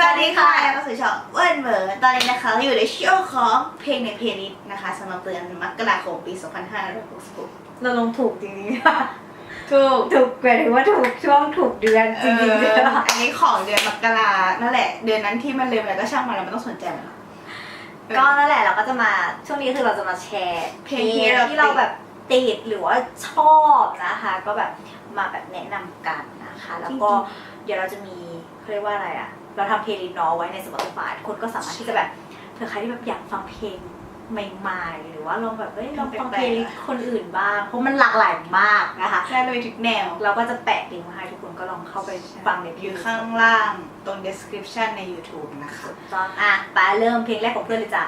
สวัสดีค่ะแล้วก็สู่ช่องเวิร์นเวิร์ตอนนี้นะคะเราอยู่ในช่วงของเพลงในเพลย์ลิสต์นะคะสำหรับเดือนมกราคมปี 2566เราลงถูกจริงๆค่ะถูกถูกหมายถึงว่าถูกช่วงถูกเดือนจริงๆเอเลยออันนี้ของเดือนมกรานั่นแหละ เดือนนั้นที่มันเลยไปแล้วก็ช่างมันแล้วมันต้องสนใจมันก็นั่นแหละเราก็จะมาช่วงนี้คือเราจะมาแชร์เพลงที่เราที่เราแบบติดหรือว่าชอบนะคะ ก็แบบมาแบบแนะนำกันนะคะ แล้วก็เดี๋ยวเราจะมีเขาเรียกว่าอะไรอะ เราทำเพลย์ลิสต์เนาะไว้ใน Spotify คนก็สามารถที่จะแบบเผื่อใครที่แบบอยากฟังเพลงใหม่ๆ หรือว่าลองแบบเอ้ยลองฟังเพลงคนอื่นบ้าง เพราะมันหลากหลายมากนะคะแค่เลยทุกแนว เราก็จะแปะลิงก์มาให้ทุกคนก็ลองเข้าไปฟังในอยู่ข้างล่างตรง description ใน YouTube นะคะถูกต้องอะไปเริ่มเพลงแรกของเพื่อนเลยจ้ะ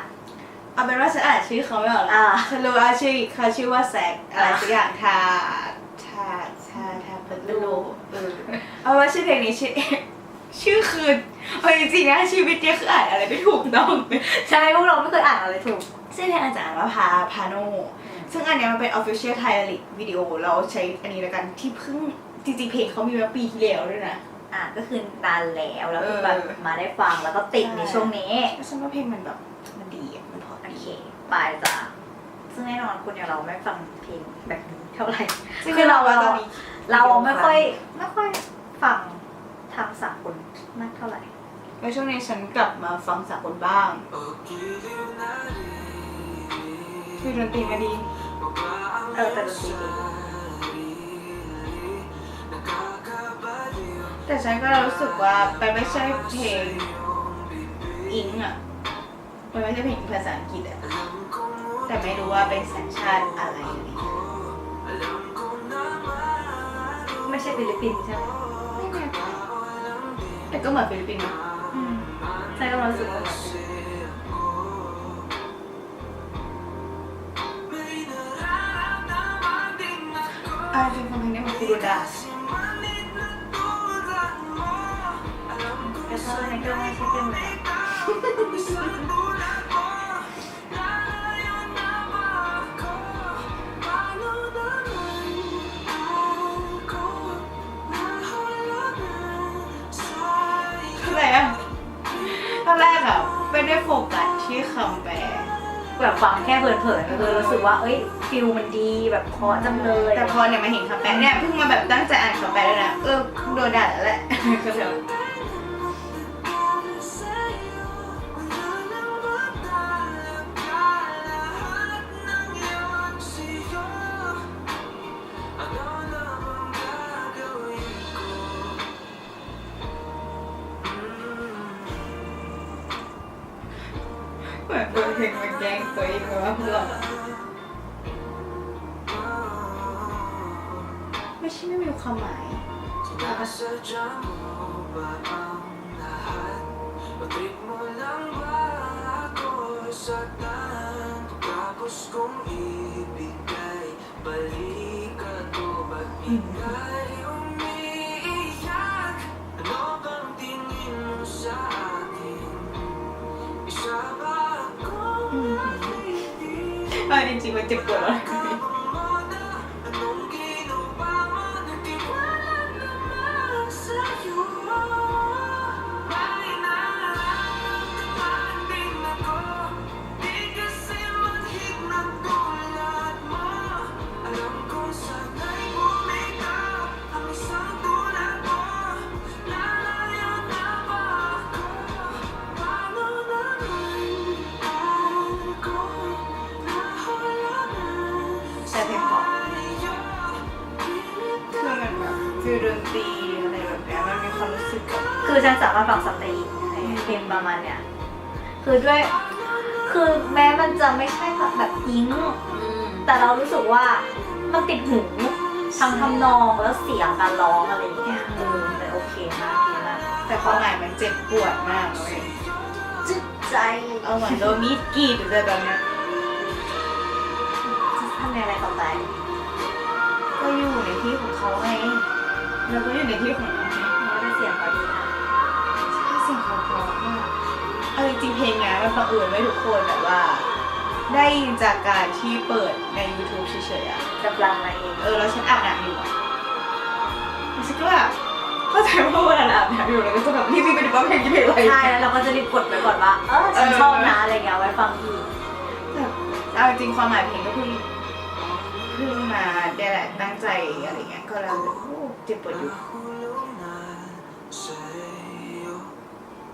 เอาเป็นว่าฉันอ่านชื่อเขาไม่ออกแล้วอ่าฉันรู้ว่าชื่อเขาชื่อว่าแซกอะไรสักอย่างทาทาทาทาเปนโลเออเอาว่าชื่อเพลงนี้ชื่อชื่อคือ เอาจริงๆนะชีวิตเนี้ยคืออ่านอะไรไม่ถูกต้องเลยใช่พวกเราไม่เคยอ่านอะไรถูกชื่อเพลงอาจารย์ว่าพาพาโนซึ่งอันเนี้ยมันเป็น official Thai lyric วิดีโอเราใช้อันนี้แล้วกันที่เพิ่งจริงๆเพลงเขามีมาปีที่แล้วด้วยนะ อะก็คือนานแล้วแล้วก็เออแบบมาได้ฟังแล้วก็ติดใช่ในช่วงนี้แล้วฉันว่าเพลงมันแบบมันดีอะมันเพอโอดีเคไปจ้ะซึ่งแน่นอนคนอย่างเราไม่ฟังเพลงแบบนี้เท่าไหร่ซึ่งคือเราว่าตอนนี้เราไม่ค่อยไม่ค่อยฟังทางสากลมากเท่าไหร่ ในช่วงนี้ฉันกลับมาฟังสากลบ้าง คือดนตรีมาดี เออแต่ดนตรีดีแต่ฉันก็รู้สึกว่ามันไม่ใช่เพลงอิงอะ มันไม่ใช่เพลงภาษาอังกฤษอะ แต่ไม่รู้ว่าเป็นสัญชาติอะไร ไม่ใช่ฟิลิปปินส์ใช่ไหมไม่แน่แต่ก็เหมือนฟิลิปปินส์นะอืม ใช่ก็รู้สึกว่าแบบฟิลิปปินส์ อนแรกอะไม่ได้โฟกัสที่คำแปลแบบฟังแค่เผินๆก็คือรู้สึกว่า เอ้ยฟิลมันดีแบบเพราะจังเลยแต่พอเนี่ยมาเห็นคำแปลเนี่ยเพิ่งมาแบบตั้งใจอ่านคำแปลแล้วยนะเออโดนด่าแล้วแหละ งมาแกล้งตัวเองว่าเพื่อนไม่ใช่ไม่มีความหมาย เอา คือด้วย คือแม้มันจะไม่ใช่แบบอิงแต่เรารู้สึกว่ามันติดหูทั้งทำนองแล้วเสียงการร้องอะไรอย่างเงี้ยเออเลยโอเคมากดีมากแต่ความหมายมันเจ็บปวดมากเลยจิตใจเอาเหมือนโดนมีดกรีดหรืออะไรแบบเนี้ยจะทำอะไรต่อไป ก็อยู่ในที่ของเขาไงเราก็อยู่ในที่ของเราไงเราได้เสียงพอดีนะใช่เสียงเขาเพราะมาก เอาจริงๆเพลงเนี้ยมันบังเอิญไว้ทุกคนแบบว่า ได้ยินจากการที่เปิดใน YouTube เฉยๆอะจะปลังมาเองเออแล้วฉันอาบน้ำอยู่อะแล้วฉันก็แบบเข้าใจว่าเวลาอาบน้ำอยู่แล้วก็จะแบบรีบๆไปดูว่าเพลงนี้เพลงอะไรใช่แล้วเราก็จะรีบกดไว้ก่อนว่า เออฉันเออชอบนะอะไรเงี้ยไว้ฟังอีกแบบเอาจริงๆความหมายเพลงก็เพิ่งเพิ่งมาได้แหละตั้งใจอะไรเงี้ยก็แล้วโอ้เจ็บปวดอยู่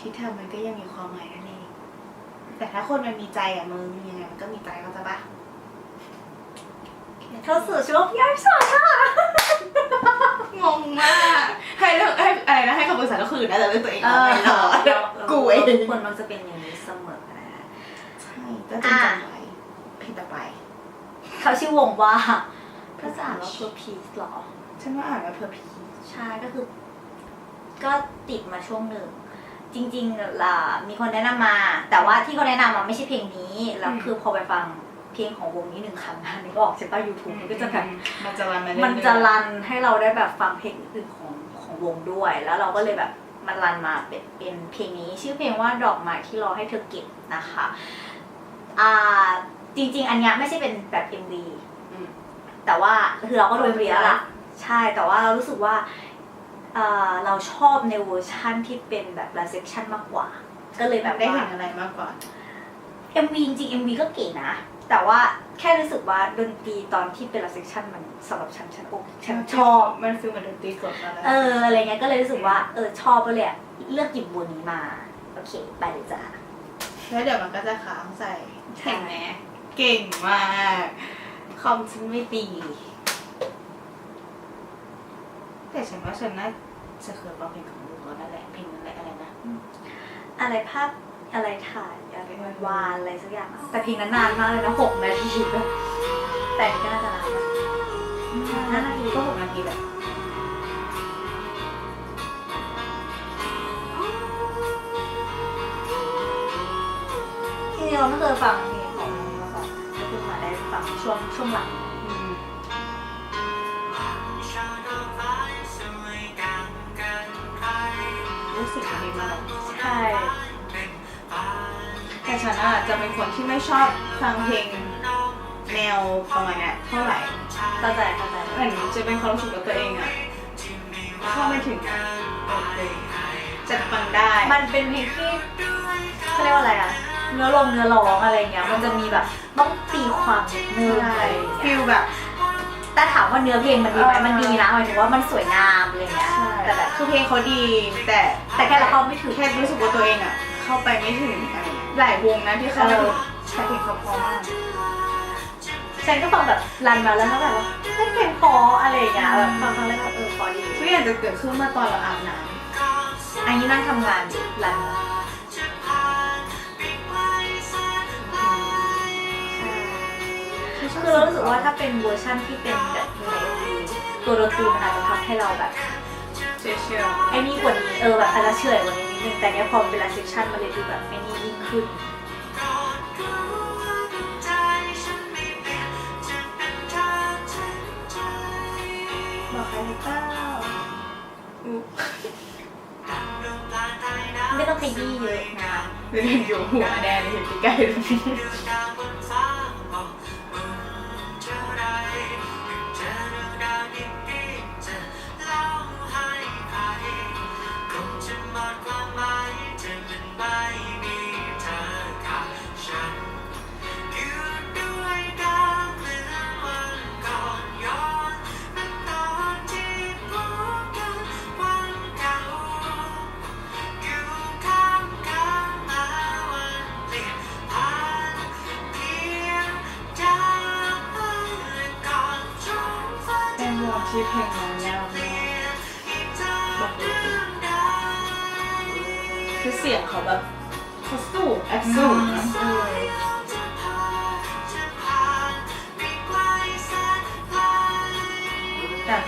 ทั้งหมดที่ทำมันก็ยังมีความหมายนั่นเองแต่ถ้าคนมันมีใจอะมึงยังไงมันก็มีใจเขาใจะปะเข้าสู่ช่วงย้ายสอนค่ะงงมาก ให้เรื่องให้อะไรนะให้คำปรึกษาก็คือน่าจะเรื่องตัวเองเอเอาอไม่รอดเรากูเองคนมันจะเป็นอย่างนี้เสมอนะใช่ก็จำจำไว้เพลงต่อไป เขาชื่อวงว่าภาษาว่า Pure Peace หรอ ฉันว่าอ่านว่าเพอร์พีใช่ก็คือ ก็ติดมาช่วงหนึ่ง จริงๆล่ะมีคนแนะนำมา แต่ว่าที่เขาแนะนำมาไม่ใช่เพลงนี้แล้วคือพอไปฟังเพลงของวงนี้หนึ่งครั้งนะนึกออกใช่ป่ะยูทูบมันก็จะแบบมันจะรันมาเรื่อยๆมันจะรันให้เราได้แบบฟังเพลงอื่นของของวงด้วย แล้วเราก็เลยแบบมันรันมาเป็นเป็นเพลงนี้ ชื่อเพลงว่าดอกไม้ที่รอให้เธอเก็บนะคะอ่าจริง ๆ อันเนี้ยไม่ใช่เป็นแบบ MV อืม แต่ว่าคือเราก็ดู MV แล้วล่ะใช่แต่ว่าเรารู้สึกว่า อ่าเราชอบในเวอร์ชั่นที่เป็นแบบ live section มากกว่า ก็เลยแบบได้ว่า เห็นอะไรมากกว่า MV จริงๆ MV ก็เก๋นะ แต่ว่าแค่รู้สึกว่าดนตรีตอนที่เป็น live section มันสำหรับฉันฉันโอเคฉันชอบ มันฟีลเหมือนดนตรีสดอะไรเอออะไรเงี้ยก็เลยรู้สึกว่าเออชอบก็เลยอะเลือกหยิบบัวนี้มา โอเค ไปเลยจ้า แล้วเดี๋ยวมันก็จะค้างใส่ใช่ เห็นไหมเก่งมาก คอมฉันไม่ดี แต่ฉันว่าฉันน่าจะเคยฟังเพลงของลูกเขานั่นแหละเพลงนั้นแหละอะไรนะอะไรภาพอะไรถ่ายอะไรวานอะไรสักอย่างอะแต่เพลงนั้นนานมากเลยนะหกนาทีแบบแต่อันนี่ก็น่าจะนานนะห้านาทีก็หกนาทีแหละจริงๆเราไม่เคยฟังเพลงของน้องมาก่อนก็เพิ่งมาได้ฟังช่วงช่วงหลัง ฉันอะจะเป็นคนที่ไม่ชอบฟังเพลงแนวประมาณเนี้ยเท่าไหร่เข้าใจเข้าใจเหมือนจะเป็นความรู้สึกว่าตัวเองอะเข้าไม่ถึงโอเคจะฟังได้ มันเป็นเพลงที่เขาเรียกว่าอะไรอะเนื้อลงเนื้อร้องอะไรเงี้ย มันจะมีแบบต้องตีความนิดนึงอะไรอย่างฟิเงี้ยลแบบแต่ถามว่าเนื้อเพลงมันดีไหมเออมันดีนะหมายถึงว่ามันสวยงามอะไรเงี้ยแต่แต่แบบคือเพลงเขาดี แต่แต่แค่เราเข้าไม่ถึงแค่รู้สึกว่าตัวเองอะเข้าไปไม่ถึงอะไรเงี้ย หลายวงนะที่เข้าไปเออแต่เพลงเขาเพอมากฉันก็ฟังแบบรันมาแล้วก็แบบว่าเฮ้ยเพลงเพออะไรอย่างเงี้ยแบบฟังฟังแล้วก็เออพอดีทุกอย่างจะเกิดขึ้นเมื่อตอนเราอาบน้อันนี้นั่งทำงานอยู่รันมาำคือเรารู้สึกว่าถ้าเป็นเวอร์ชั่นที่เป็นแบบในเอ็มวีตัวดนตรีมันอาจจะทำให้เราแบบเชื่อเชื่อไอ้นี่กว่านี้เออแบบอาจจะเฉยกว่านี้ นิดนึงแต่เนี้ยพอมันเป็นไลฟ์เซสชั่นมันเลยดูแบบไอ้นี่ยิ่งขึ้นบอกใครหรือเปล่าอุ๊ยไม่ต้องขยี้เยอะนะเดี๋ยวอยู่หัวแดงเลยเห็นใกล้ๆ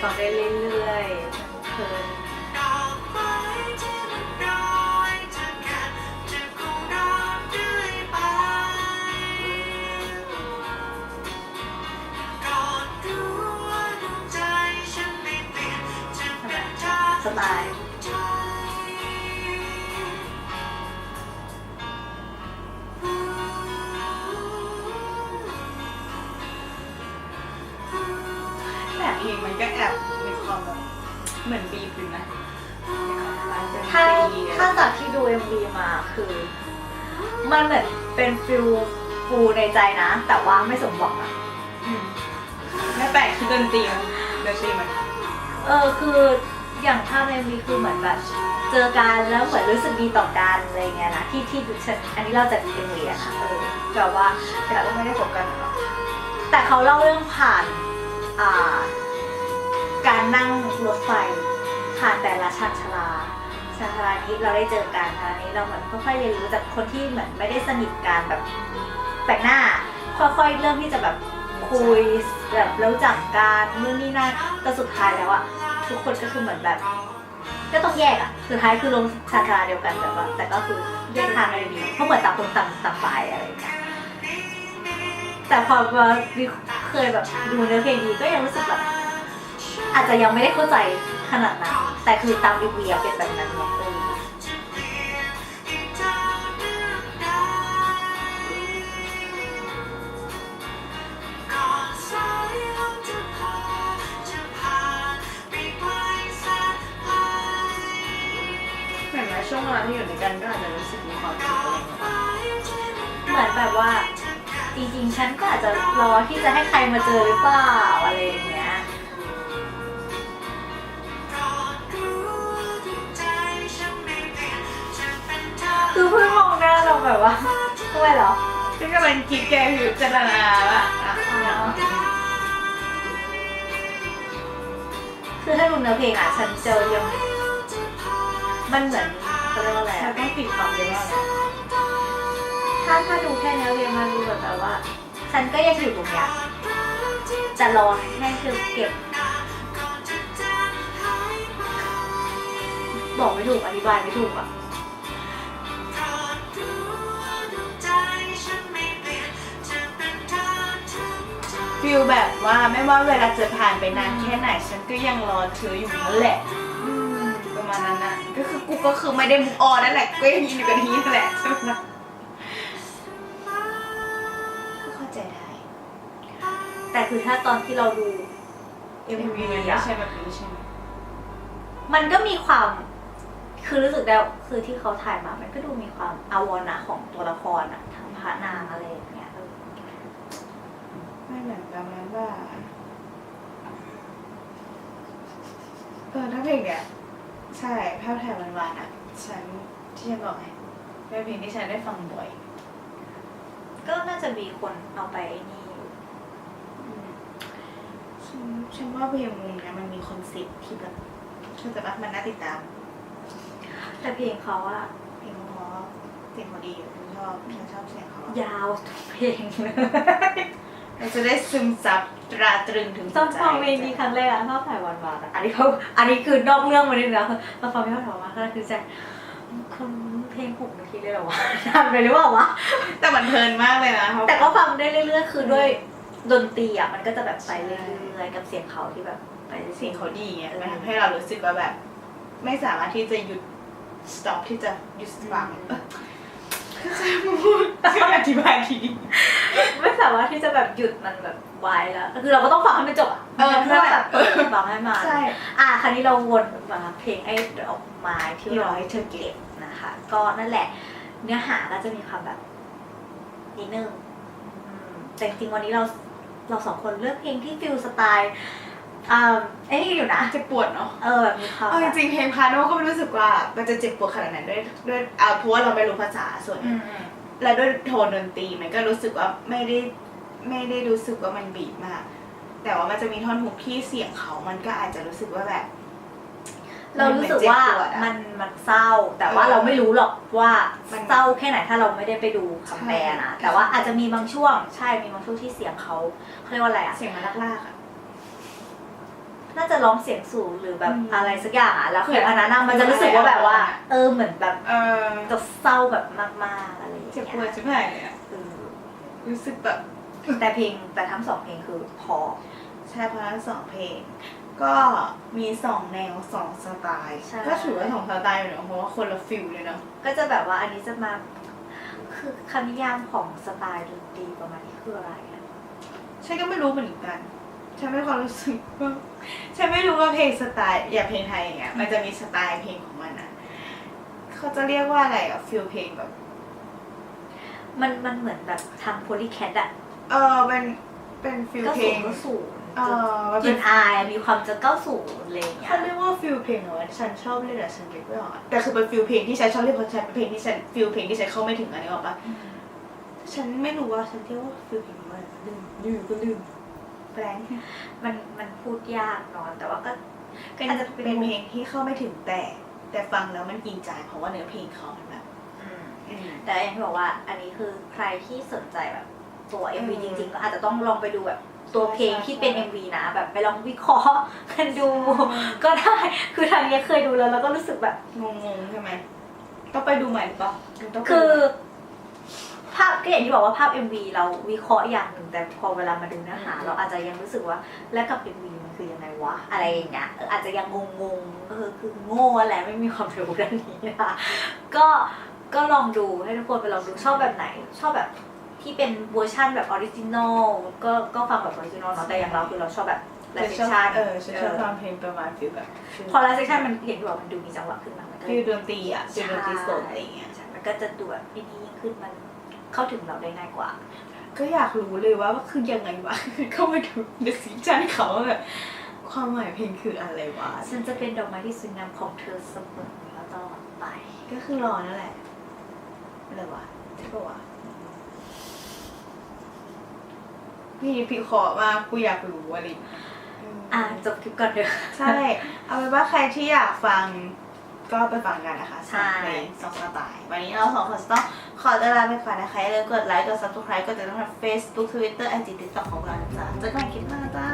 ฟังได้เรื่อยๆเพลิน เองมันก็แอบมีความแบบเหมือนบีบอยู่นะถ้าถ้าจากที่ดู MV มาคือ มันเหมือนเป็นฟิลฟูในใจนะ แต่ว่าไม่สมหวังอะไม่แปลกที่ดนตรีมันดนตรีมันเออคืออย่างภาพใน MV คือเหมือนแบบเจอกันแล้วเหมือนรู้สึกดีต่อกันอะไรเงี้ยนะที่ที่ฉันอันนี้เราจะเป็มวีอะค่ะเออแต่ว่าแต่ก็ไม่ได้พบกันหรอกแต่เขาเล่าเรื่องผ่านอ่า การนั่งรถไฟผ่านแต่ละชานชาลาชานชาลานี้เราได้เจอกันอันนี้เราเหมือนค่อยๆเรียนรู้จากคนที่เหมือนไม่ได้สนิทกันแบบแปลกหน้า ค่อยๆเริ่มที่จะแบบคุยแบบรู้จักกันนู่นนี่นั่นแต่สุดท้ายแล้วอะทุกคนก็คือเหมือนแบบ ก็ต้องแยกอะสุดท้ายคือลงชานชาลาเดียวกันแต่ว่าแต่ก็คือแยกทางกันดีเพราะเหมือนต่างคนต่างต่างไปอะไรอย่างเงี้ยแต่พอมาเคยแบบดูเนื้อเพลงดีก็ยังรู้สึกแบบ อาจจะยังไม่ได้เข้าใจขนาดนั้น แต่คือตามอีวีเป็นแบบนั้นไงเออก่ยเหมือนว่าช่วงเวลาที่อยู่ด้วยกันก็อาจจะรู้สึกมีความสุขอะไรอย่างเงี้ยเหมือนแบบว่า จริงๆ ฉันก็อาจจะรอที่จะให้ใครมาเจอหรือเปล่าอะไรอย่างเงี้ย ทำไมเหรอซึ่งกำลังคิดแกพิจารณาว่าอะคือถ้าดูเนื้อเพลงอะฉันเจอยังมันเหมือนเขาเรียกว่าอะไรเราอะต้องติดความเยอะมากเลยถ้าถ้าดูแค่เนื้อเพลงมันดูแบบแบบว่า ฉันก็ยังอยู่ตรงเนี้ยจะรอให้เธอเก็บ บอกไม่ถูกอธิบายไม่ถูกอะ ฟิลแบบว่าไม่ว่าเวลาจะผ่านไปนานแค่ไหน ฉันก็ยังรอเธออยู่นั่นแหละอืมประมาณนั้นนะก็คือกูก็คือไม่ได้มุกออนนั่นแหละก็ยังยินอยู่กับที่นั่นแหละใช่ไหมล่ะก็เข้าใจได้ แต่คือถ้าตอนที่เราดูเอ็ม MV วีมันอะไม่ใช่แบบนี้ใช่ไหมมันก็มีความคือรู้สึกได้วคือที่เขาถ่ายมา มันก็ดูมีความอาวรณ์อะของตัวละครอะทั้งพระนางอะไร อย่างเงี้ยเออไม่เหมือนประมาณว่า เออถ้าเพลงเนี้ยใช่ภาพถ่ายหวานๆอะ ฉันที่ฉันบอกไงเป็นเพลงที่ฉันได้ฟังบ่อย ก็น่าจะมีคนเอาไปไอ้นี่อยู่อืมฉันฉันว่าเพลงวงเนี้ยมันมีคอนเซ็ปต์ที่แบบเธอจะว่ามันน่าติดตาม แต่เพลงเขาอะเพลงเพราะเสียงเขาดีฉันชอบฉันชอบเสียงเขายาวทุกเพลงเลย เราจะได้ซึมซับตราตรึงถึงตอนฟังเพลงนี้ครั้งแรกอะชอบถ่ายวันวานๆอะอันนี้เขาอันนี้คือนอกเรื่องมานิดนึงนะตอนฟังพี่เขาถามว่าก็คือใจคนเพลงหกนาทีเลยเหรอวะนานไปหรือเปล่าวะแต่มันเพลินมากเลยนะเขาแต่ก็ฟังได้เรื่อยๆคือด้วยดนตรีอะมันก็จะแบบไปเรื่อยๆกับเสียงเขาที่แบบไปรื่อยๆเสียงเขาดีไงมันทำให้เรารู้สึกว่าแบบ ไม่สามารถที่จะหยุด stop ที่จะหยุดฟังเออ จะพูดจะอธิบายทีดีไม่สามารถที่จะแบบหยุดมันแบบไว้แล้วคือเราก็ต้องฟังให้มันจบอะเออเพื่อแบบเปิดฟังให้มันใช่อะคราวนี้เราวนมาเพลงไอ้ดอกไม้ที่ที่รรออให้ให้เธเธออเก็เก็บบนะคะ ก็นั่นแหละ เนื้อหาก็จะมีความแบบนิดนึงอืมแต่จริงๆวันนี้เราเราสองคนเลือกเพลงที่ฟิลสไตล์ อ่าไอ้นี่อยู่นะจะปวดเนาะเออแบบมีความเอาแบจบริงๆเพลงพาโน่ก็ไม่รู้สึกว่ามันจะเจ็บปวดขนาดไหนด้วยด้วยเอาเพราะว่าเราไม่รู้ภาษาส่วนหอืนึ่งมอืมและด้วยโทนดนตรีมันก็รู้สึกว่าไม่ได้ไม่ได้รู้สึกว่ามันบีบมาก แต่ว่ามันจะมีท่อนฮุกที่เสียงเขามันก็อาจจะรู้สึกว่าแบบ เรารู้สึกว่ามันมันเศร้า แต่ว่าเออเราไม่รู้หรอกว่ามันเศร้าแค่ไหนถ้าเราไม่ได้ไปดูคำแปลนะใช่แต่ว่าอาจจะมีบางช่วง ใช่มีบางช่วงที่เสียงเขาเขาเรียกว่าอะไรอะเสียงมันลากๆอะ น่าจะร้องเสียงสูงหรือแบบอืมอะไรสักอย่างอะแล้วคือคืออัอันนั้นอะมันจะคือรู้สึกว่าแบบว่าอะไรอะเออเหมือนแบบเออจะเศร้าแบบมากๆอะไรอย่างเจ็บเงี้ปวดยชิบหายเลยอะเออรู้สึกแบบ แต่เพลงแต่ทั้งสองเพลงคือพอ ใช่เพราะทั้งสองเพลง ก็มีสองแนวสองสไตล์ใช่ ก็ถือว่าสองสไตล์อยู่เนอะเพราะว่าคนละฟิลเลยเนาะก็จะแบบว่าอันนี้จะมา คือคำนิยามของสไตล์ดนตรีประมาณนี้คืออะไรอะฉันก็ไม่รู้เหมือนกัน ฉันไม่ความรู้สึกว่าฉันไม่รู้ว่าเพลงสไตล์อย่างเพลงไทยอย่างเงี้ยมันจะมีสไตล์เพลงของมันอะเขาจะเรียกว่าอะไรอะฟิลเพลงแบบ มันมันเหมือนแบบทำโพลีแคทอะเออเป็นเป็นฟิลก็เพลสูงงก็สูงเออมันกเป็ลิ่นนอายมีความจะเก้าสูงอะไรอย่างเงี้ยเขาเรียกว่าฟิลเพลงเหรอวะฉันชอบเล่นแต่ฉันเรียกไม่ออกอะแต่คือเป็นฟิลเพลงที่ฉันชอบเล่นเพราะฉันเป็นเพลงที่ฉันฟิลเพลงที่ฉันเข้าไม่ถึงอันนี้ออกปะ ฉันไม่รู้ว่าฉันเรียกว่าฟิลเพลงว่าอะไรลืมลืมก็ลืม แปลงมันมันพูดยากเนาะแต่ว่าก็เป็นอาจจะเป็นเป็นเพลงที่เข้าไม่ถึงแต่ แต่ฟังแล้วมันกินใจเพราะว่าเนื้อเพลงเขามันแบบอืมอืมแต่อย่างที่บอกว่าอันนี้คือใครที่สนใจแบบตัว MV เออจริงๆก็อาจจะต้องลองไปดูแบบตัวเพลงที่เป็น MV นะ แบบไปลองวิเคราะห์กันดู ก็ได้คือทางนี้เคยดูแล้วแล้วก็รู้สึกแบบงงๆใช่ไหมต้องไปดูใหม่หรือเปล่าต้องไปคืดูอใหม่ ภาพก็อย่างที่บอกว่าภาพ MV เราวิเคราะห์อย่างหนึ่งแต่พอเวลามาดูเนื้อหา เราอาจจะยังรู้สึกว่าแล้วกับ MV มันคือยังไงวะอะไรอย่างเงี้ยเอออาจจะยังงงๆเออคือโง่แหละไม่มีความรู้ด้านนี้นะคะก็ก็ลองดูให้ทุกคนไปลองดูชอบแบบไหน ชอบแบบที่เป็นเวอร์ชั่นแบบออริจินอลก็ก็ฟังแบบออริจินอลเนาะแต่อย่างเราคือเราชอบแบบไลฉันฟ์เซชอบชันเออฉันชอบฟังเพลงประมาณฟิลแบบพอไลฟ์เซชันมันเห็นที่บอกมันดูมีจังหวะขึ้นมามันก็ฟิลดนตรีอะฟิลดนตรีสดอะไรอย่างเงี้ยใช่มันก็จะดูแบบนี่ยิ่งขึ้นมัน เข้าถึงเราได้ง่ายกว่า ก็อยากรู้เลยว่าว่าคือยังไงวะ เข้ามาดูในสินใจเขาว่าแบบความหมายเพลงคืออะไรวะ ฉันจะเป็นดอกไม้ที่สวยงามของเธอเสมอแล้วตลอดไป ก็คือรอนั่นแหละอะไรวะใช่ปะวะพี่พี่ขอมากูอยากรู้อะไรอย่างเงี้ยอะจบคลิปก่อนเถอะใช่ เอาเป็นว่าใครที่อยากฟัง ก็ไปฟังกันนะคะใช่สองเพลงสองสไตล์วันนี้เราสองคนจะต้องขอตัวลาไปก่อนนะคะอย่าลืมกดไลค์กด subscribe กดติดตาม Facebook Twitter IG TikTok ของเรานะจ๊ะเจอกันใหม่คลิปหน้าจ้า